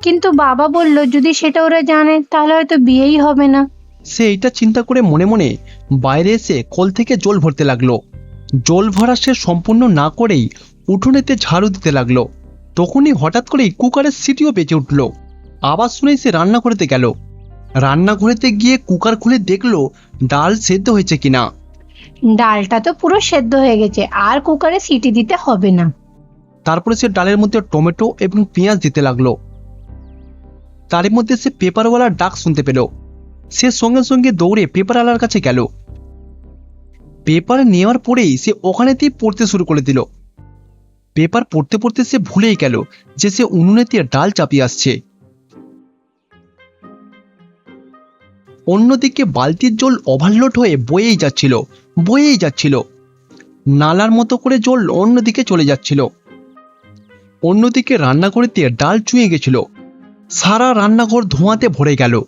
কিন্তু বাবা বলল যদি সেটা ওরা জানে তাহলে হয়তো বিয়েই হবে না। সে এটা চিন্তা করে মনে মনে বাইরে এসে কল থেকে জল ভরতে লাগল। জল ভরা সে সম্পূর্ণ না করেই উঠোনেতে ঝাড়ু দিতে লাগল। তখনই হঠাৎ করেই কুকারের সিটিও বেঁচে উঠল। আবার শুনেই সে রান্না করতে গেল। রান্নাঘরেতে গিয়ে কুকার খুলে দেখল ডাল সেদ্ধ হয়েছে কিনা। ডালটা তো পুরো সেদ্ধ হয়ে গেছে আর কুকারে সিটি দিতে হবে না। তারপরে সে ডালের মধ্যে টমেটো এবং পেঁয়াজ দিতে লাগল। তার মধ্যে সে পেপারওয়ালার ডাক শুনতে পেল। সে সঙ্গে সঙ্গে দৌড়ে পেপারওয়ালার কাছে গেল। পেপার নেওয়ার পরেই সে ওখানেতেই পড়তে শুরু করে দিল। পেপার পড়তে পড়তে সে ভুলেই গেল যে সে উনুনেতে ডাল চাপিয়ে আসছে। অন্যদিকে বালতির জল ওভারলোড হয়ে বয়েই যাচ্ছিল বয়েই যাচ্ছিল। নালার মতো করে জল অন্যদিকে চলে যাচ্ছিল। অন্যদিকে রান্নাঘরেতে ডাল চুঁয়ে গেছিল। সারা রান্নাঘর ধোঁয়াতে ভরে গেল।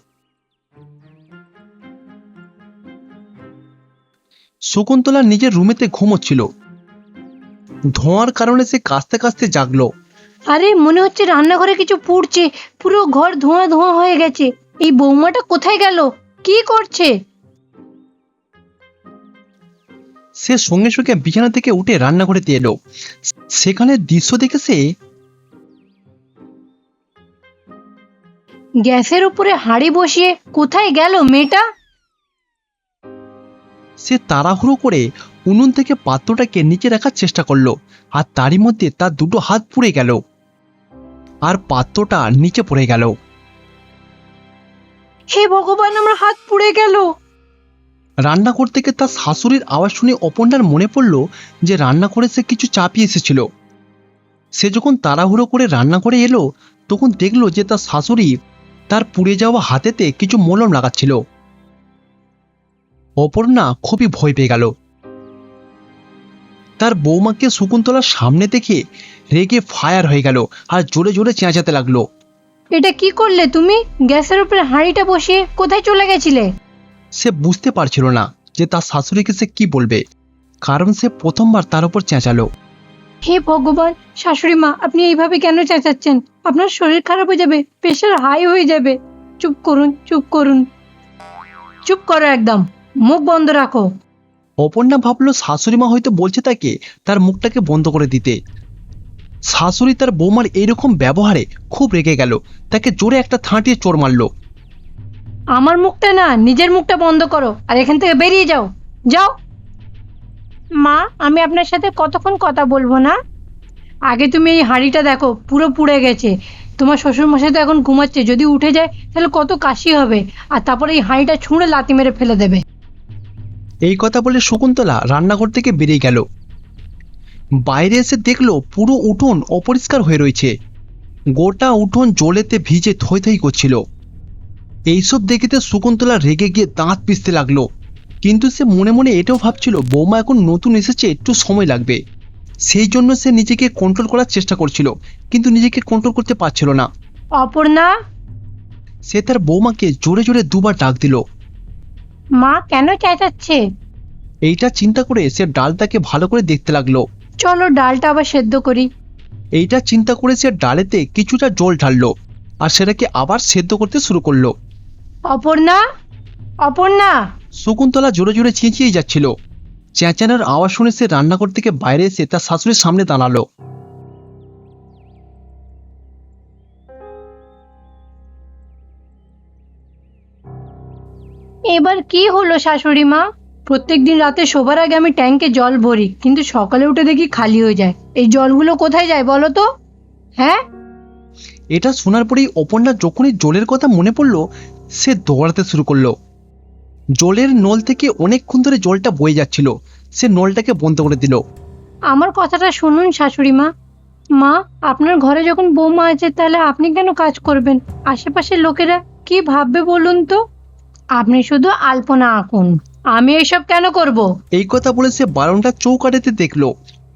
শকুন্তলা নিজের রুমেতে ঘুমোচ্ছিল। ধোঁয়ার কারণে সে কাঁচতে কাঁচতে জাগলো। আরে মনে হচ্ছে রান্নাঘরে কিছু পুড়ছে। পুরো ঘর ধোঁয়া ধোঁয়া হয়ে গেছে। এই বৌমাটা কোথায় গেল? কি করছে? সে সঙ্গে সঙ্গে বিছানা থেকে উঠে রান্নাঘরেতে এলো। সেখানে দৃশ্য দেখে সে গ্যাসের উপরে হাঁড়ি বসিয়ে কোথায় গেল মেয়েটা? সে তাড়াহুড়ো করে উনুন থেকে পাত্রটাকে নিচে রাখার চেষ্টা করল আর তারই মধ্যে তার দুটো হাত পুড়ে গেল আর পাত্রটা নিচে পড়ে গেল। হে ভগবান আমার হাত পুড়ে গেল। রান্না করতে গিয়ে তার শাশুড়ির আওয়াজ শুনে অপর্ণার মনে পড়ল যে রান্না করে সে কিছু চাপিয়ে এসেছিল। সে যখন তাড়াহুড়ো করে রান্না করে এলো তখন দেখল যে তার শাশুড়ি তার পুড়ে যাওয়া হাতেতে কিছু মলম লাগাচ্ছিল। অপর্ণা খুবই ভয় পেয়ে গেল। তার বৌমাকে শকুন্তলার সামনে দেখে রেগে ফায়ার হয়ে গেল আর জোরে জোরে চেঁচাতে লাগল। এটা কি করলে তুমি? গ্যাসের উপরে হাঁড়িটা বসিয়ে কোথায় চলে গেছিলে? সে বুঝতে পারছিল না যে তার শাশুড়িকে সে কি বলবে কারণ সে প্রথমবার তার উপর চেঁচালো। হে ভগবান শাশুড়ি মা আপনি এইভাবে কেন চেঁচাচ্ছেন? আপনার শরীর খারাপ হয়ে যাবে প্রেশার হাই হয়ে যাবে। চুপ করুন চুপ করুন। চুপ করো একদম মুখ বন্ধ রাখো। অপর্ণা ভাবলো শাশুড়ি মা হয়তো বলছে তাকে তার মুখটাকে বন্ধ করে দিতে। শাশুড়ি তার বৌমার এইরকম ব্যবহারে খুব রেগে গেল তাকে জোরে একটা থাঁটিয়ে চোর মারলো। আমার মুখটা না নিজের মুখটা বন্ধ করো আর এখান থেকে বেরিয়ে যাও। যাও। মা, আমি আপনার সাথে কতক্ষণ কথা বলব না? আগে তুমি এই হাঁড়িটা দেখো, পুরো পুড়ে গেছে। তোমার শ্বশুর মশাই তো এখন ঘুমাচ্ছে, যদি উঠে যায় তাহলে কত কাশি হবে। আর তারপরে এই হাঁড়িটা ছুঁড়ে লাতি মেরে ফেলে দেবে। এই কথা বলে শকুন্তলা রান্নাঘর থেকে বেরিয়ে গেল। বাইরে এসে দেখল পুরো উঠোন অপরিষ্কার হয়ে রয়েছে। গোটা উঠোন জলেতে ভিজে থই থই করছিল। এইসব দেখিতে শকুন্তলা রেগে গিয়ে দাঁত পিসতে লাগল। কিন্তু সে মনে মনে এটাও ভাবছিল বৌমা এখন নতুন এসেছে একটু সময় লাগবে। সেই জন্য সে নিজেকে কন্ট্রোল করার চেষ্টা করছিল কিন্তু নিজেকে কন্ট্রোল করতে পারছিল না। অপর্ণা? সে তার বৌমাকে জোরে জোরে দুবার ডাক দিল। মা কেন চেঁচাচ্ছে? এইটা চিন্তা করে সে ডালটাকে ভালো করে দেখতে লাগল। চলো ডালটা আবার সেদ্ধ করি। এইটা চিন্তা করে সে ডালেতে কিছুটা জল ঢাললো আর সেটাকে আবার সেদ্ধ করতে শুরু করল। অপর্ণা? অপর্ণা। শকুন্তলা জোরে জোরে চেঁচিয়ে যাচ্ছিল। চেঁচানোর আওয়াজ শুনে সে রান্নাঘর থেকে বাইরে এসে তার শাশুড়ির সামনে দাঁড়াল। এবার কি হলো শাশুড়ি মা? প্রত্যেকদিন রাতে শোবার আগে আমি ট্যাঙ্কে জল ভরি কিন্তু সকালে উঠে দেখি খালি হয়ে যায়। এই জলগুলো কোথায় যায় বলো তো? হ্যাঁ? এটা শোনার পরেই অপর্ণা যখনই জলের কথা মনে পড়ল সে দৌড়াতে শুরু করল। জলের নল থেকে অনেকক্ষণ ধরে জলটা বয়ে যাচ্ছিল। সে নলটাকে বন্ধ করে দিল। আমার কথাটা শুনুন শাশুড়ি মা। মা আপনার ঘরে যখন বৌমা আছে তাহলে আপনি কেন কাজ করবেন? আশেপাশের লোকেরা কি ভাববে বলুন তো? আপনি শুধু আলপনা আঁকুন। আমি এসব কেন করব? এই কথা বলে সে বারণটা চৌকাটাতে দেখল।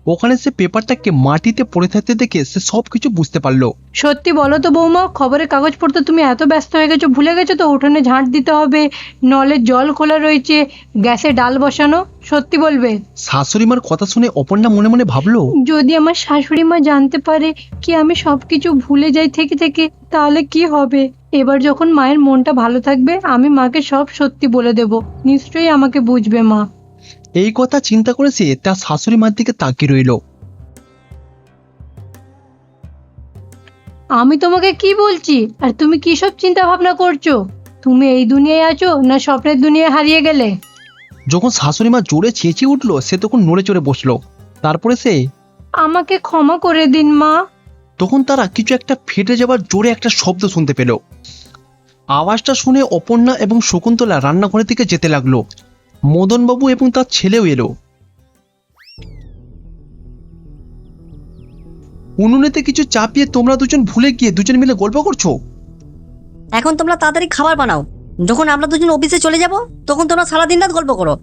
ওখানে সে পেপারটাকে মাটিতে পড়ে থাকতে দেখে সে সব কিছু বুঝতে পারল। সত্যি বলো তো বৌমা খবরের কাগজ পড়তে তুমি এত ব্যস্ত হয়ে গেছো ভুলে গেছো তো? উঠোনে ঝাঁট দিতে হবে নলের জল খোলা রয়েছে গ্যাসে ডাল বসানো সত্যি বলবে? শাশুড়ি মার কথা শুনে অপর্ণা মনে মনে ভাবলো যদি আমার শাশুড়ি মা জানতে পারে কি আমি সব কিছু ভুলে যাই থেকে থেকে তাহলে কি হবে? এবার যখন মায়ের মনটা ভালো থাকবে আমি মাকে সব সত্যি বলে দেব। নিশ্চয়ই আমাকে বুঝবে মা। এই কথা চিন্তা করে সে তার শাশুড়ি মার দিকে তাকিয়ে রইল। আমি তোমাকে কি বলছি? আর তুমি কি সব চিন্তা ভাবনা করছ? তুমি এই দুনিয়ায় আছো না স্বপ্নের দুনিয়ায় হারিয়ে গেলে? যখন শাশুড়ি মা জোরে চেঁচিয়ে উঠল সে তখন নড়ে চড়ে বসল। তারপরে সে আমাকে ক্ষমা করে দিন মা। তখন তারা কিছু একটা ফেটে যাবার জোরে একটা শব্দ শুনতে পেল। আওয়াজটা শুনে অপর্ণা এবং শকুন্তলা রান্নাঘরের দিকে যেতে লাগল। মদনবাবু এবং তার ছেলেও এলো। উনুনেতে কিছু চাপিয়ে তোমরা দুজন ভুলে গিয়ে দুজন মিলে গল্প করছ? এখন তোমরা তাড়াতাড়ি খাবার বানাও। যখন আমরা দুজন অফিসে চলে যাব তখন তোমরা সারাদিন রাত গল্প করো।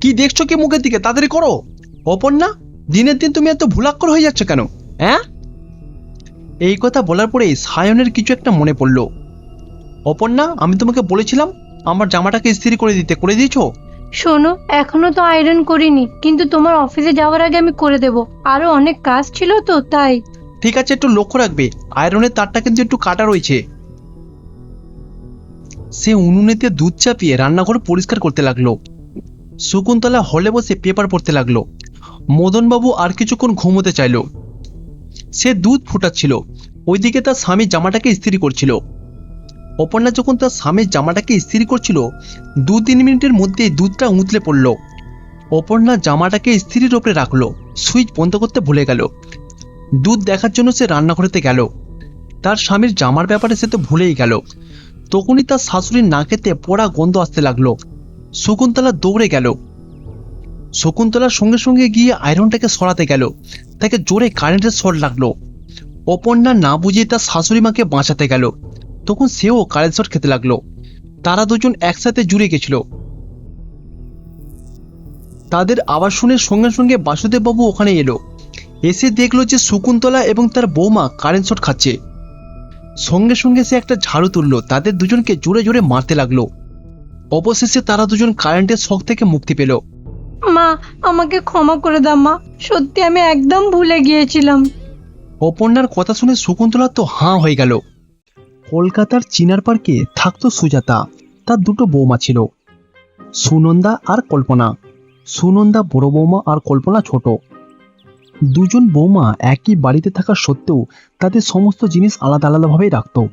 কি দেখছ কি মুখের দিকে? তাড়াতাড়ি করো। অপর্ণা দিনের দিন তুমি এত ভুলাক্কর হয়ে যাচ্ছ কেন? হ্যাঁ? এই কথা বলার পরে সায়নের কিছু একটা মনে পড়ল। অপর্ণা আমি তোমাকে বলেছিলাম আমার জামাটাকে ইস্ত্রি করে দিতে। করে দিয়েছ? শোনো, এখনও তো আয়রন করিনি, কিন্তু তোমার অফিসে যাওয়ার আগে আমি করে দেব। আরও অনেক কাজ ছিল তো, তাই। ঠিক আছে, একটু লক্ষ্য রাখবে। আয়রনের তারটা কিন্তু একটু কাটা রয়েছে। সে উনুনেতে দুধ চাপিয়ে রান্নাঘর পরিষ্কার করতে লাগল। শকুন্তলা হলে বসে পেপার পড়তে লাগল। মদনবাবু আর কিছুক্ষণ ঘুমোতে চাইলো। সে দুধ ফুটাচ্ছিল। ওইদিকে তার স্বামী জামাটাকে ইস্ত্রি করছিল। অপর্ণা যখন তার স্বামীর জামাটাকে ইস্ত্রি করছিল দু তিন মিনিটের মধ্যেই দুধটা উতলে পড়ল। অপর্ণা জামাটাকে ইস্ত্রির ওপরে রাখল, সুইচ বন্ধ করতে ভুলে গেল। দুধ দেখার জন্য সে রান্নাঘরেতে গেল। তার স্বামীর জামার ব্যাপারে সে তো ভুলেই গেল। তখনই তার শাশুড়ির নাকেতে পোড়া গন্ধ আসতে লাগল। শকুন্তলা দৌড়ে গেল। শকুন্তলার সঙ্গে সঙ্গে গিয়ে আয়রনটাকে সরাতে গেল। তাকে জোরে কারেন্টের শট লাগল। অপর্ণা না বুঝিয়ে তার শাশুড়ি মাকে বাঁচাতে গেল। তখন সেও কারেন্ট শট খেতে লাগল। তারা দুজন একসাথে জুড়ে গেছিল। তাদের আওয়াজ শুনে সঙ্গে সঙ্গে বাসুদেব বাবু ওখানে এলো। এসে দেখল যে শকুন্তলা এবং তার বৌমা কারেন্ট শট খাচ্ছে। সঙ্গে সঙ্গে সে একটা ঝাড়ু তুললো তাদের দুজনকে জোরে জোরে মারতে লাগল। অবশেষে তারা দুজন কারেন্টের শখ থেকে মুক্তি পেল। মা আমাকে ক্ষমা করে দাও মা সত্যি আমি একদম ভুলে গিয়েছিলাম। অপর্ণার কথা শুনে শকুন্তলা তো হাঁ হয়ে গেল। কলকাতার চিনার পার্কে থাকতো সুজাতা। তার দুটো বৌমা ছিল। সুনন্দা আর কল্পনা। সুনন্দা বড় বৌমা আর কল্পনা ছোট। দুজন বৌমা একই বাড়িতে থাকা সত্ত্বেও তাদের সমস্ত জিনিস আলাদা আলাদাভাবেই রাখতো।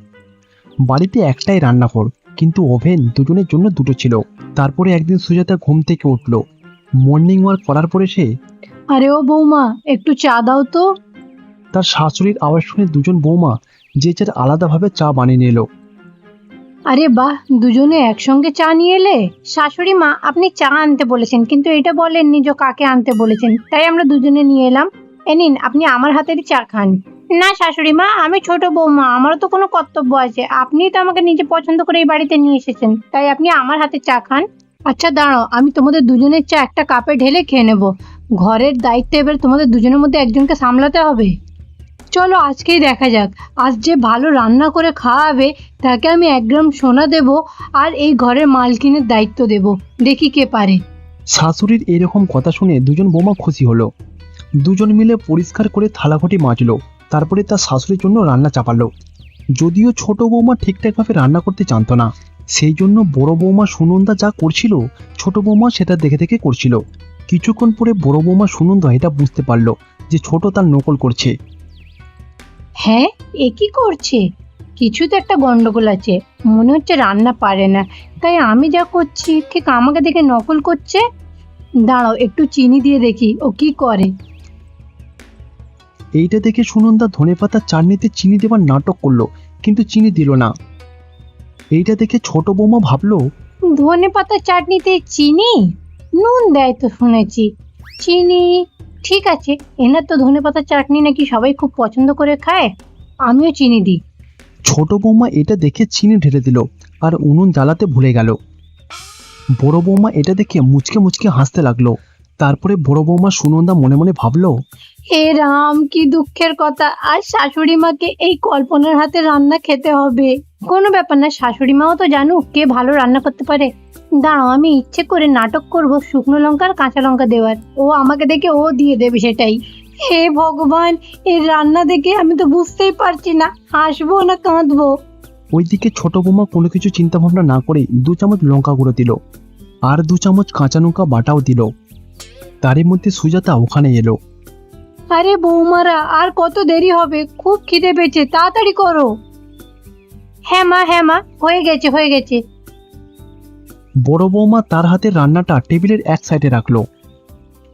বাড়িতে একটাই রান্নাঘর কিন্তু ওভেন দুজনের জন্য দুটো ছিল। তারপরে একদিন সুজাতা ঘুম থেকে উঠল। মর্নিং ওয়াক করার পরে সে আরে ও বৌমা একটু চা দাও তো। তার শাশুড়ির আওয়াজ শুনে দুজন বৌমা যে যার আলাদাভাবে চা বানিয়ে নিল। আরে বাহ, দুজনে একসঙ্গে চা নিয়ে এলে? শাশুড়ি মা, আপনি চা আনতে বলেছেন, কিন্তু এটা বলেননি যে কাকে আনতে বলেছেন। তাই আমরা দুজনে নিয়ে এলাম। এ নিন, আপনি আমার হাতেরই চা খান। না শাশুড়ি মা, আমি ছোট বৌমা, আমারও তো কোনো কর্তব্য আছে। আপনি তো আমাকে নিজে পছন্দ করে এই বাড়িতে নিয়ে এসেছেন, তাই আপনি আমার হাতে চা খান। আচ্ছা দাঁড়াও, আমি তোমাদের দুজনের চা একটা কাপে ঢেলে খেয়ে নেব। ঘরের দায়িত্ব এবার তোমাদের দুজনের মধ্যে একজনকে সামলাতে হবে। চলো আজকেই দেখা যাক। আজ যে ভালো রান্না করে খাওয়াবে, তাকে আমি এক গ্রাম সোনা দেব আর এই ঘরের মালকিনের দায়িত্ব দেব। দেখি কে পারে। শাশুড়ির এরকম কথা শুনে দুজন বৌমা খুশি হলো। দুজন মিলে পরিষ্কার করে থালাঘটি মাজলো। তারপরে তার শাশুড়ির জন্য রান্না চাপালো। যদিও ছোট বৌমা ঠিকঠাকভাবে রান্না করতে জানতো না, সেই জন্য বড় বৌমা সুনন্দা যা করছিল, ছোট বৌমা সেটা দেখে দেখে করছিল। কিছুক্ষণ পরে বড় বৌমা সুনন্দা এটা বুঝতে পারল যে ছোট তার নকল করছে। হ্যাঁ এ কি করছে? কিছু তো একটা গন্ডগোল আছে। মনে হচ্ছে রান্না পারে না। তাই আমি যা করছি ঠিক আমাকে দেখে নকল করছে? দাঁড়াও একটু চিনি দিয়ে দেখি ও কি করে? এইটা দেখে সুনন্দা ধনেপাতার চাটনিতে চিনি দেবার নাটক করল কিন্তু চিনি দিল না। এইটা দেখে ছোট বৌমা ভাবলো ধনে পাতার চাটনিতে চিনি? নুন দেয় তো শুনেছি। চিনি ঠিক আছে এনার তো ধনেপাতার চাটনি নাকি সবাই খুব পছন্দ করে খায় আমিও চিনি দিই। ছোট বৌমা এটা দেখে চিনি ঢেলে দিল আর উনুন জ্বালাতে ভুলে গেল। বড় বৌমা এটা দেখে মুচকে মুচকে হাসতে লাগল। তারপরে বড় বৌমা সুনন্দা মনে মনে ভাবলো হে রাম কি দুঃখের কথা আর শাশুড়ি মাকে এই কল্পনার হাতে রান্না খেতে হবে। কোনো ব্যাপার না শাশুড়ি মাও তো জানুক কে ভালো রান্না করতে পারে। দাঁড়াও আমি ইচ্ছে করে নাটক করব শুকনো লঙ্কা আর কাঁচা লঙ্কা দেওয়ার। ও আমাকে দেখে ও দিয়ে দেবে সেটাই। হে ভগবান এই রান্না দেখে আমি তো বুঝতেই পারছি না। হাসবো না কাঁদবো। ওইদিকে ছোট বৌমা কোনো কিছু চিন্তা ভাবনা না করে দু চামচ লঙ্কা গুঁড়ো দিল আর দু চামচ কাঁচা লঙ্কা বাটাও দিল। তারই মধ্যে সুজাতা ওখানে এলো। আরে বৌমারা আর কত দেরি হবে? খুব খিদে পেয়েছে তাড়াতাড়ি করো। হ্যাঁ মা হ্যাঁ মা হয়ে গেছে হয়ে গেছে। বড় বৌমা তার হাতের রান্নাটা টেবিলের এক সাইডে রাখল।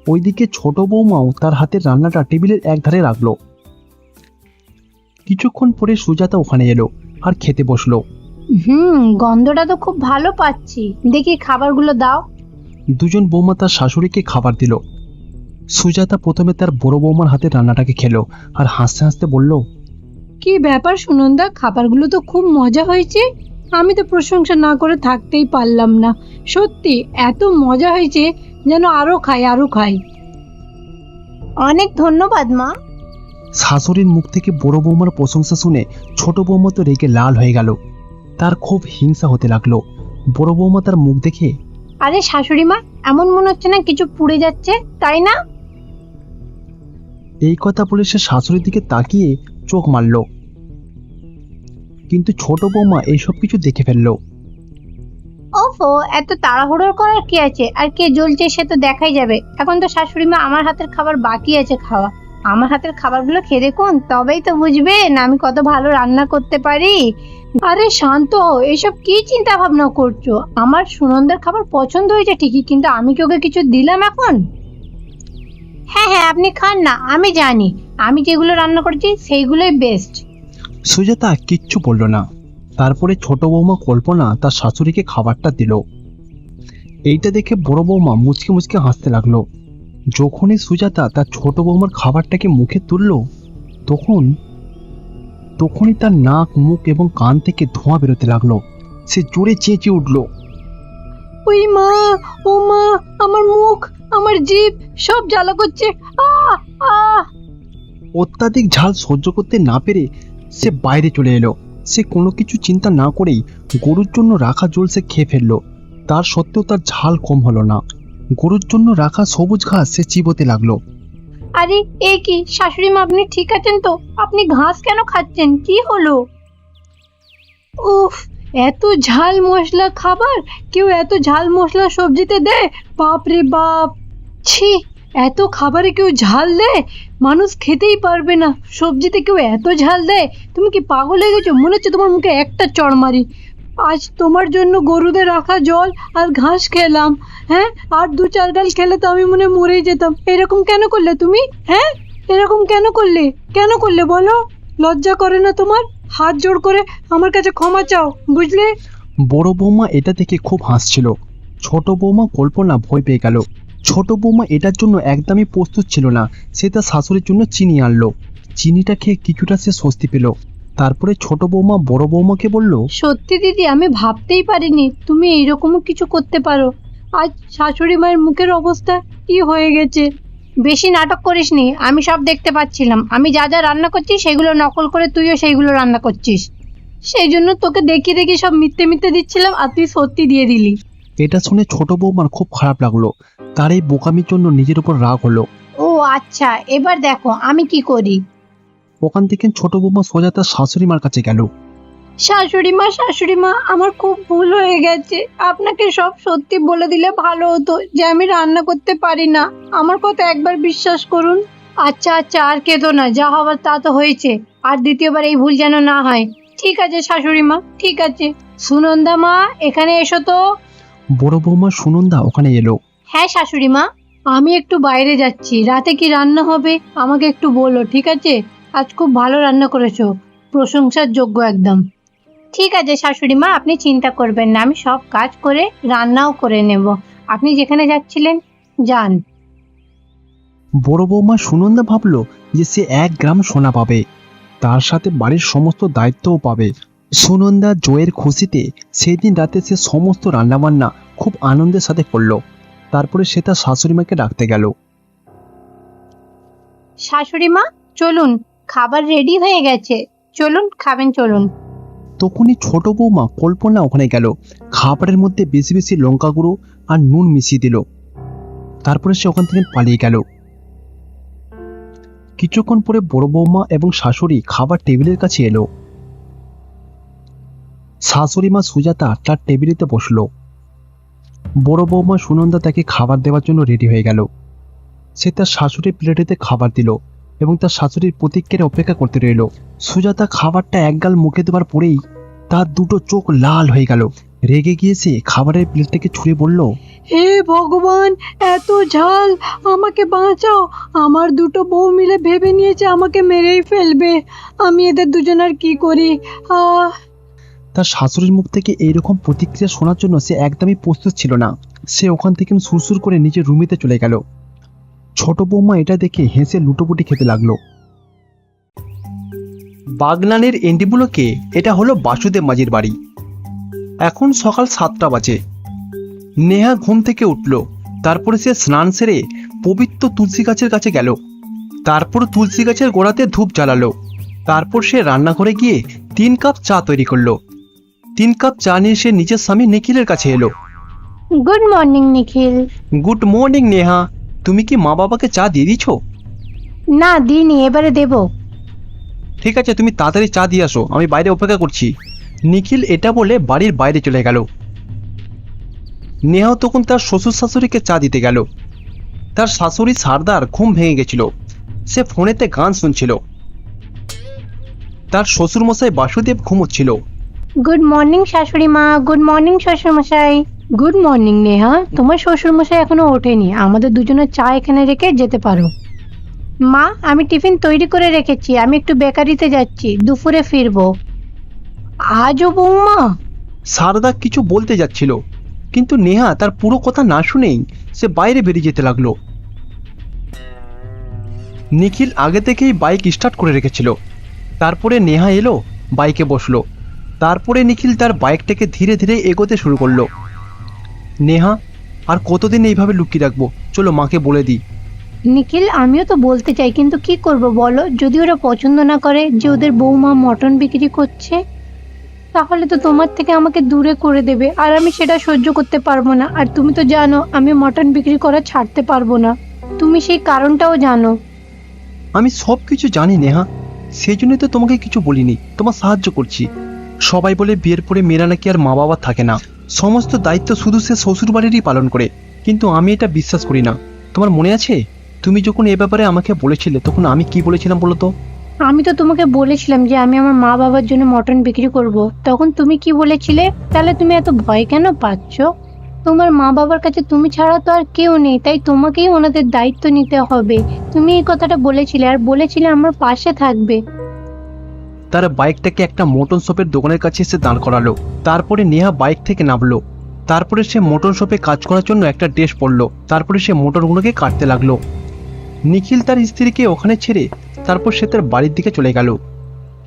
ওইদিকে ছোট বৌমাও তার হাতের রান্নাটা টেবিলের এক ধারে রাখল। কিছুক্ষণ পরে সুজাতা ওখানে এলো আর খেতে বসল। হুম গন্ধটা তো খুব ভালো পাচ্ছি। দেখি খাবারগুলো দাও। দুজন বৌমা তার শাশুড়িকে খাবার দিল। সুজাতা প্রথমে তার বড় বৌমার হাতে রান্নাটাকে খেলো আর হাসতে হাসতে বলল কি ব্যাপার সুনন্দা? খাবারগুলো তো খুব মজা হয়েছে। আমি তো প্রশংসা না করে থাকতেই পারলাম না। সত্যি এত মজা হয়েছে যেন আরও খাই আরও খাই। অনেক ধন্যবাদ মা। শাশুড়ির মুখ থেকে বড় বৌমার প্রশংসা শুনে ছোট বৌমা তো রেগে লাল হয়ে গেল। তার খুব হিংসা হতে লাগল। বড় বৌমা তার মুখ দেখে আরে শাশুড়ি মা এমন মনে হচ্ছে না কিছু পুড়ে যাচ্ছে তাই না? এই কথা বলে সে শাশুড়ির দিকে তাকিয়ে চোখ মারল। কিন্তু ছোট বৌমা এইসব কিছু দেখে ফেলল। ওফো এত তাড়াহুড়ো করার কি আছে? আর কে জ্বলছে সে তো দেখাই যাবে। এখন তো শাশুড়ি মা আমার হাতের খাবার বাকি আছে খাওয়া। আমার হাতের খাবারগুলো খেয়ে দেখুন তবেই তো বুঝবে না আমি কত ভালো রান্না করতে পারি। আরে শান্ত, এসব কি চিন্তা ভাবনা করছ? আমার সুনন্দার খাবার পছন্দ হয়েছে ঠিকই, কিন্তু আমি কি ওকে কিছু দিলাম এখন? হ্যাঁ হ্যাঁ আপনি খান না, আমি জানি। আমি যেগুলো রান্না করেছি সেইগুলোই বেস্ট সুজাতা কিচ্ছু বলল না। তারপরে ছোট বৌমা কল্পনা তার শাশুড়িকে খাবারটা দিল। এইটা দেখে বড় বৌমা মুচকে মুচকে হাসতে লাগল। যখনই সুজাতা তার ছোট বৌমার খাবারটাকে মুখে তুললো তখন তখনই তার নাক মুখ এবং কান থেকে ধোঁয়া বেরোতে লাগল। সে জোরে চেঁচিয়ে উঠল। ওই মা ও মা আমার মুখ আমার জিভ সব জ্বালা করছে। আ আহ। অত্যাধিক ঝাল সহ্য করতে না পেরে সে বাইরে চলে এলো। সে কোনো কিছু চিন্তা না করেই গরুর জন্য রাখা জল সে খেয়ে ফেলল। তার সত্ত্বেও তার ঝাল কম হলো না। গরুর জন্য রাখা সবুজ ঘাস সে চিবোতে লাগল। আরে, এ কি? শাশুড়ি মা, আপনি ঠিক আছেন তো? আপনি ঘাস কেন খাচ্ছেন? কি হলো? উফ, এত ঝাল মশলা খাবার, কেউ এত ঝাল মশলা সবজিতে দেয়? বাপ রে বাপ! ছি! এত খাবারে কেউ ঝাল দেয়? মানুষ খেতেই পারবে না। সবজিতে কেউ এত ঝাল দেয়? তুমি কি পাগল হয়ে গেছো? মনে হচ্ছে তোমার মুখে একটা চড় মারি আজ তোমার জন্য গরুদের রাখা জল আর ঘাস খেলাম। হ্যাঁ? আর দু চার ডাল খেলে তো আমি মনে মরেই যেতাম। এরকম কেন করলে তুমি? হ্যাঁ? এরকম কেন করলে? কেন করলে বলো? লজ্জা করে না তোমার? হাত জোড় করে আমার কাছে ক্ষমা চাও, বুঝলে? বড় বৌমা এটা থেকে খুব হাসছিল। ছোট বৌমা কল্পনা ভয় পেয়ে গেল। ছোট বৌমা এটার জন্য একদমই প্রস্তুত ছিল না। সে তার শাশুড়ির জন্য চিনি আনলো। চিনিটা খেয়ে কিছুটা সে স্বস্তি পেল। তারপরে ছোট বৌমা বড় বৌমাকে বলল সত্যি দিদি আমি ভাবতেই পারিনি তুমি এইরকমও কিছু করতে পারো। আজ শাশুড়ি মায়ের মুখের অবস্থা কি হয়ে গেছে? বেশি নাটক করিসনি আমি সব দেখতে পাচ্ছিলাম। আমি যা যা রান্না করছি সেগুলো নকল করে তুইও সেইগুলো রান্না করছিস। সেই জন্য তোকে দেখি দেখি সব মিথ্যে মিথ্যে দিচ্ছিলাম আর তুই সত্যি দিয়ে দিলি। এটা শুনে ছোট বৌমার খুব খারাপ লাগল। তার এই বোকামির জন্য নিজের উপর রাগ হলো। ও আচ্ছা এবার দেখো আমি কি করি? ওখান থেকে ছোট বৌমা সোজা তার শাশুড়ি মার কাছে গেল। শাশুড়ি মা শাশুড়ি মা আমার খুব ভুল হয়ে গেছে। আপনাকে সব সত্যি বলে দিলে ভালো হতো যে আমি রান্না করতে পারি না। আমার কথা একবার বিশ্বাস করুন। আচ্ছা আচ্ছা আর কেঁদো না যা হবার তা তো হয়েছে। আর দ্বিতীয়বার এই ভুল যেন না হয়। ঠিক আছে শাশুড়ি মা ঠিক আছে। সুনন্দা মা এখানে এসো তো। বড় বৌমা সুনন্দা ওখানে এলো। হ্যাঁ শাশুড়ি মা। আমি একটু বাইরে যাচ্ছি। রাতে কি রান্না হবে আমাকে একটু বলো ঠিক আছে? আজ খুব ভালো রান্না করেছ। প্রশংসার যোগ্য একদম। ঠিক আছে শাশুড়ি মা আপনি চিন্তা করবেন না আমি সব কাজ করে রান্নাও করে নেব। আপনি যেখানে যাচ্ছিলেন যান। বড় বৌমা সুনন্দা ভাবল যে সে এক গ্রাম সোনা পাবে। তার সাথে বাড়ির সমস্ত দায়িত্বও পাবে। সুনন্দা জয়ের খুশিতে সেই দিন রাতে সে সমস্ত রান্নাবান্না খুব আনন্দের সাথে করল। তারপরে সে তার শাশুড়ি মাকে ডাকতে গেল। শাশুড়ি মা চলুন খাবার রেডি হয়ে গেছে। চলুন খাবেন চলুন। তখনই ছোট বৌমা কল্পনা ওখানে গেল। খাবারের মধ্যে বেশি বেশি লঙ্কা গুঁড়ো আর নুন মিশিয়ে দিল। তারপরে সে ওখান থেকে পালিয়ে গেল। কিছুক্ষণ পরে বড় বৌমা এবং শাশুড়ি খাবার টেবিলের কাছে এলো। শাশুড়ি মা সুজাতা তার টেবিলেতে বসল। বড় বৌমা সুনন্দা তাকে খাবার দেওয়ার জন্য রেডি হয়ে গেল। সে তার শাশুড়ির প্লেটেতে খাবার দিল এবং তার শাশুড়ির প্রতিক্রিয়ার অপেক্ষা করতে রইল। সুজাতা খাবারটা একগাল মুখে দেওয়ার পরেই তার দুটো চোখ লাল হয়ে গেল। রেগে গিয়ে সে খাবারের প্লেটটাকে ছুঁড়ে বলল, হে ভগবান, এত ঝাল! আমাকে বাঁচাও! আমার দুটো বউ মিলে ভেবে নিয়েছে আমাকে মেরেই ফেলবে। আমি এদের দুজনের কি করি? আহ! তার শাশুড়ির মুখ থেকে এইরকম প্রতিক্রিয়া শোনার জন্য সে একদমই প্রস্তুত ছিল না। সে ওখান থেকে সুরসুর করে নিজের রুমেতে চলে গেল। ছোট বৌমা এটা দেখে হেসে লুটোপুটি খেতে লাগল। বাগনানের এন্ডিবুলোকে এটা হলো বাসুদেব মাঝির বাড়ি। এখন সকাল সাতটা বাজে। নেহা ঘুম থেকে উঠল। তারপরে সে স্নান সেরে পবিত্র তুলসী গাছের কাছে গেল। তারপর তুলসী গাছের গোড়াতে ধূপ জ্বালালো। তারপর সে রান্নাঘরে গিয়ে তিন কাপ চা তৈরি করল। তিন কাপ চা নিয়ে সে নিজের স্বামী নিখিলের কাছে এলো। Good morning Nikhil good morning Neha. তুমি কি মা বাবাকে চা দিয়ে দিছ না দিইনি এবারে দেব। ঠিক আছে তুমি তাড়াতাড়ি চা দিয়ে আসো আমি বাইরে অপেক্ষা করছি। নিখিল এটা বলে বাড়ির বাইরে চলে গেল। নেহাও তখন তার শ্বশুর শাশুড়িকে চা দিতে গেল। তার শাশুড়ি সারদার ঘুম ভেঙে গেছিল। সে ফোনেতে গান শুনছিল। তার শ্বশুর মশাই বাসুদেব ঘুমোচ্ছিল। গুড মর্নিং শাশুড়ি মা। গুড মর্নিং শ্বশুর মশাই গুড মর্নিং নেহা। তোমার শ্বশুর মশাই এখনও ওঠেনি। আমাদের দুজনের চা এখানে রেখে যেতে পারো। মা আমি টিফিন তৈরি করে রেখেছি। আমি একটু বেকারিতে যাচ্ছি। দুপুরে ফিরবো। আজও বৌমা? সারদা কিছু বলতে যাচ্ছিল। কিন্তু নেহা তার পুরো কথা না শুনেই সে বাইরে বেরিয়ে যেতে লাগল। নিখিল আগে থেকেই বাইক স্টার্ট করে রেখেছিল। তারপরে নেহা এলো বাইকে বসল। তারপরে নিখিল তার বাইকটাকে ধীরে ধীরে এগোতে শুরু করল। নেহা আর কতদিন এইভাবে লুকিয়ে রাখব? চলো মাকে বলে দিই। নিখিল আমিও তো বলতে চাই কিন্তু কি করব বলো? যদি ওরা পছন্দ না করে যে ওদের বৌমা মটন বিক্রি করছে তাহলে তো তোমার থেকে আমাকে দূরে করে দেবে আর আমি সেটা সহ্য করতে পারব না। আর তুমি তো জানো আমি মটন বিক্রি করা ছাড়তে পারব না। তুমি সেই কারণটাও জানো। আমি সব কিছু জানি নেহা। সেই জন্যই তো তোমাকে কিছু বলিনি। তোমার সাহায্য করছি। সবাই বলে বিয়ের পরে মেয়েরা নাকি আর মা বাবা থাকে না। সমস্ত দায়িত্ব শুধু সে শ্বশুর বাড়িরই পালন করে। কিন্তু আমি এটা বিশ্বাস করি না। তোমার মনে আছে? তুমি যখন এ ব্যাপারে আমাকে বলেছিলে, তখন আমি কি বলেছিলাম বলো তো? আমি তো তোমাকে বলেছিলাম যে আমি আমার মা বাবার জন্য মটন বিক্রি করব। তখন তুমি কি বলেছিলে? তাহলে তুমি এত ভয় কেন পাচ্ছ? তোমার মা বাবার কাছে তুমি ছাড়া তো আর কেউ নেই, তাই তোমাকেই ওনাদের দায়িত্ব নিতে হবে। তুমি এই কথাটা বলেছিলে, আর বলেছিলে আমার পাশে থাকবে। তার বাইকটাকে একটা মটন শপের দোকানের কাছে এসে দাঁড় করালো। তারপরে নেহা বাইক থেকে নামলো। তারপরে সে মটন শপে কাজ করার জন্য একটা ড্রেস পরলো। তারপরে সে মোটরগুলোকে কাটতে লাগল। নিখিল তার স্ত্রীকে ওখানে ছেড়ে তারপর সে তার বাড়ির দিকে চলে গেল।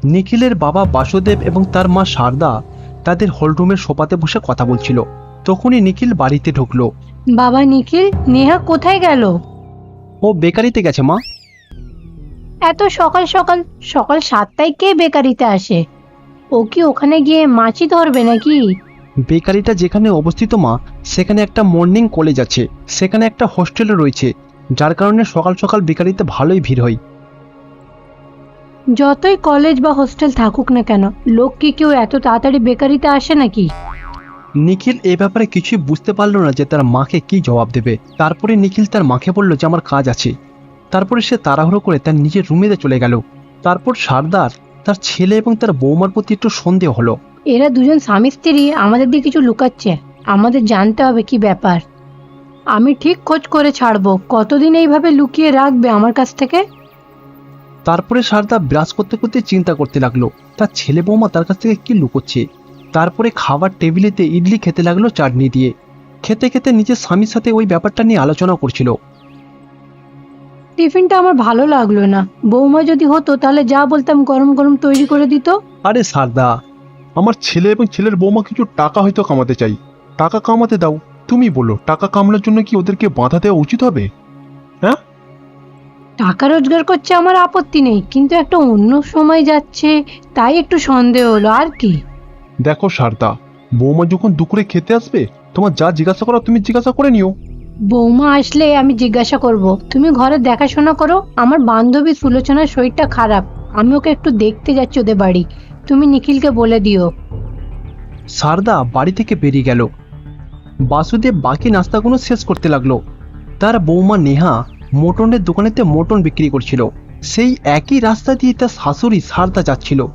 নিখিলের বাবা বাসুদেব এবং তার মা শারদা তাদের হলরুমের সোপাতে বসে কথা বলছিল। তখনই নিখিল বাড়িতে ঢুকলো। বাবা নিখিল নেহা কোথায় গেল? ও বেকারিতে গেছে মা। এত সকাল সকাল সকাল সাতটায় কে বেকারিতে আসে? ও কি ওখানে গিয়ে মাছি ধরবে নাকি? বেকারিটা যেখানে অবস্থিত মা সেখানে একটা মর্নিং কলেজ আছে। সেখানে একটা হোস্টেলও রয়েছে যার কারণে সকাল সকাল বেকারিতে ভালোই ভিড় হয়। যতই কলেজ বা হোস্টেল থাকুক না কেন লোক কি কেউ এত তাড়াতাড়ি বেকারিতে আসে নাকি? নিখিল এ ব্যাপারে কিছুই বুঝতে পারল না যে তার মাকে কি জবাব দেবে। তারপরে নিখিল তার মাকে বলল যে আমার কাজ আছে। তারপরে সে তাড়াহুড়ো করে তার নিজের রুমেতে চলে গেল। তারপর সারদার তার ছেলে এবং তার বৌমার প্রতি একটু সন্দেহ হলো। এরা দুজন স্বামী স্ত্রী আমাদের দিয়ে কিছু লুকাচ্ছে। আমাদের জানতে হবে কি ব্যাপার। আমি ঠিক খোঁজ করে ছাড়বো। কতদিন এইভাবে লুকিয়ে রাখবে আমার কাছ থেকে? তারপরে সারদা ব্রাশ করতে করতে চিন্তা করতে লাগল তার ছেলে বৌমা তার কাছ থেকে কি লুকোচ্ছে? তারপরে খাবার টেবিলেতে ইডলি খেতে লাগল চাটনি দিয়ে। খেতে খেতে নিজের স্বামীর সাথে ওই ব্যাপারটা নিয়ে আলোচনা করছিল। টিফিনটা আমার ভালো লাগল না। বৌমা যদি হতো তাহলে যা বলতাম গরম গরম তৈরি করে দিত। আরে সারদা আমার ছেলে এবং ছেলের বৌমা কিছু টাকা হয়তো কামাতে চাই। টাকা কামাতে দাও তুমি বলো টাকা কামানোর জন্য কি ওদেরকে বাধা দেওয়া উচিত হবে? হ্যাঁ? টাকা রোজগার করছে আমার আপত্তি নেই কিন্তু একটা অন্য সময় যাচ্ছে তাই একটু সন্দেহ হলো আর কি? দেখো সারদা বৌমা যখন দুপুরে খেতে আসবে তোমার যা জিজ্ঞাসা করা তুমি জিজ্ঞাসা করে নিও। বৌমা আসলে আমি জিজ্ঞাসা করব। তুমি ঘরে দেখাশোনা করো আমার বান্ধবী সুলোচনার শরীরটা খারাপ। আমি ওকে একটু দেখতে যাচ্ছি ওদের বাড়ি। তুমি নিখিলকে বলে দিও। সারদা বাড়ি থেকে বেরিয়ে গেল। বাসুদেব বাকি নাস্তাগুলো শেষ করতে লাগল। তার বৌমা নেহা মটনের দোকানেতে মটন বিক্রি করছিল। সেই একই রাস্তা দিয়ে তার শাশুড়ি সারদা যাচ্ছিল।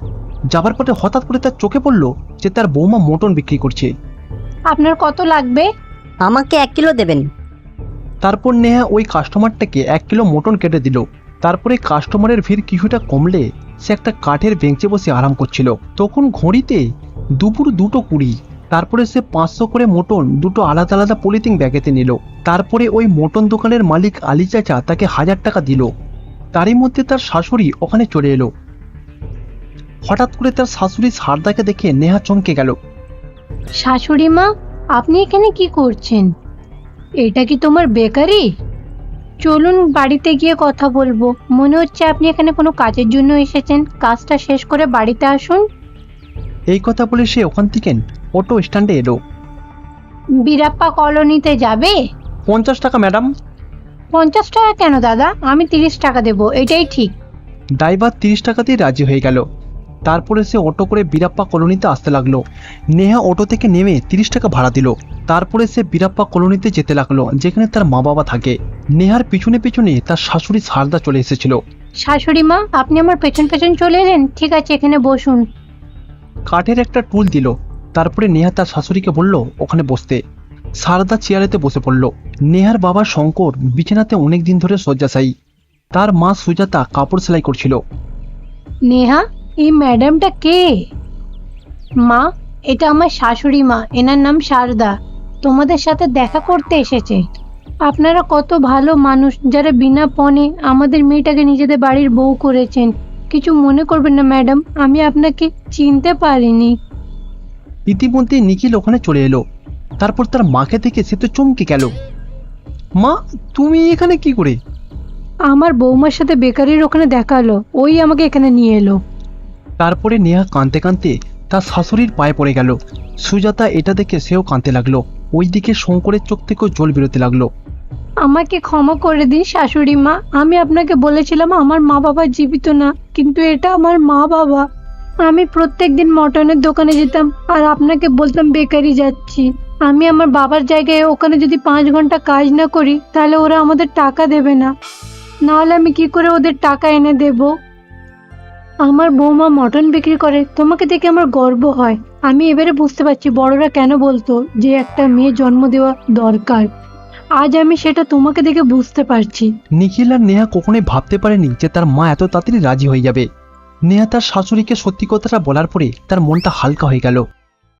যাবার পরে হঠাৎ করে তার চোখে পড়ল যে তার বৌমা মটন বিক্রি করছে। আপনার কত লাগবে? আমাকে এক কিলো দেবেন। তারপর নেহা ওই কাস্টমারটাকে এক কিলো মটন কেটে দিল। তারপরে কাস্টমারের ভিড় কিছুটা কমলে সে একটা কাঠের বেঞ্চে বসে আরাম করছিল। তখন ঘড়িতে দুপুর দুটো কুড়ি, তারপরে সে পাঁচশো করে মটন দুটো আলাদা আলাদা পলিথিন ব্যাগেতে নিল। তারপরে ওই মটন দোকানের মালিক আলী চাচা তাকে হাজার টাকা দিল। তারই মধ্যে তার শাশুড়ি ওখানে চলে এলো। হঠাৎ করে তার শাশুড়ি সারদাকে দেখে নেহা চমকে গেল। শাশুড়ি মা, আপনি এখানে কি করছেন? এটা কি তোমার বেকারি? চলুন বাড়িতে গিয়ে কথা বলব। মনে হচ্ছে আপনি এখানে কোনো কাজের জন্য এসেছেন। কাজটা শেষ করে বাড়িতে আসুন। এই কথা বলে সে ওখান থেকে অটো স্ট্যান্ডে এলো। বীরাপ্পা কলোনিতে যাবে? পঞ্চাশ টাকা ম্যাডাম। পঞ্চাশ টাকা কেন দাদা? আমি তিরিশ টাকা দেবো। এটাই ঠিক। ড্রাইভার তিরিশ টাকাতেই রাজি হয়ে গেল। তারপরে সে অটো করে বীরাপ্পা কলোনিতে আসতে লাগল। নেহা অটো থেকে নেমে তিরিশ টাকা ভাড়া দিল। তারপরে সে বীরাপ্পা কলোনিতে যেতে লাগল যেখানে তার মা বাবা থাকে। নেহার পিছনে পিছনে তার শাশুড়ি সারদা চলে এসেছিল। শাশুড়ি মা আপনি আমার পেছন পেছন চলে এলেন? ঠিক আছে এখানে বসুন। কাঠের একটা টুল দিল। তারপরে নেহা তার শাশুড়িকে বলল ওখানে বসতে। সারদা চেয়ারেতে বসে পড়ল। নেহার বাবা শঙ্কর বিছানাতে অনেক দিন ধরে শয্যাশায়ী। তার মা সুজাতা কাপড় সেলাই করছিল। নেহা এই ম্যাডামটা কে? মা এটা আমার শাশুড়ি মা এনার নাম শারদা। তোমাদের সাথে দেখা করতে এসেছে। আপনারা কত ভালো মানুষ যারা বিনা পণে আমাদের মেয়েটাকে নিজেদের বাড়ির বউ করেছেন। কিছু মনে করবেন না ম্যাডাম আমি আপনাকে চিনতে পারিনি। ইতিমধ্যে নিখিল ওখানে চলে এলো। তারপর তার মাকে দেখে সে তো চমকে গেল। মা তুমি এখানে কি করে? আমার বৌমার সাথে বেকারির ওখানে দেখাল ওই আমাকে এখানে নিয়ে এলো। তারপরে নেহা কাঁদতে কাঁদতে তার শাশুড়ির পায়ে পড়ে গেল। সুজাতা এটা দেখে সেও কাঁদতে লাগল। ওইদিকে শঙ্করের চোখ থেকেও জল বেরোতে লাগল। আমাকে ক্ষমা করে দিন শাশুড়ি মা। আমি আপনাকে বলেছিলাম আমার মা বাবা জীবিত না, কিন্তু এটা আমার মা বাবা। আমি প্রত্যেক দিন মটনের দোকানে যেতাম আর আপনাকে বলতাম বেকারি যাচ্ছি। আমি আমার বাবার জায়গায় ওখানে যদি পাঁচ ঘণ্টা কাজ না করি, তাহলে ওরা আমাদের টাকা দেবে না। নাহলে আমি কি করে ওদের টাকা এনে দেব? আমার বৌমা মটন বিক্রি করে, তোমাকে দেখে আমার গর্ব হয়। আমি এবারে বুঝতে পারছি বড়রা কেন বলতো যে একটা মেয়ে জন্ম দেওয়া দরকার। আজ আমি সেটা তোমাকে দেখে বুঝতে পারছি। নিখিল আর নেহা কখনোই ভাবতে পারেনি যে তার মা এত তাড়াতাড়ি রাজি হয়ে যাবে। নেহা তার শাশুড়িকে সত্যি কথাটা বলার পরে তার মনটা হালকা হয়ে গেল।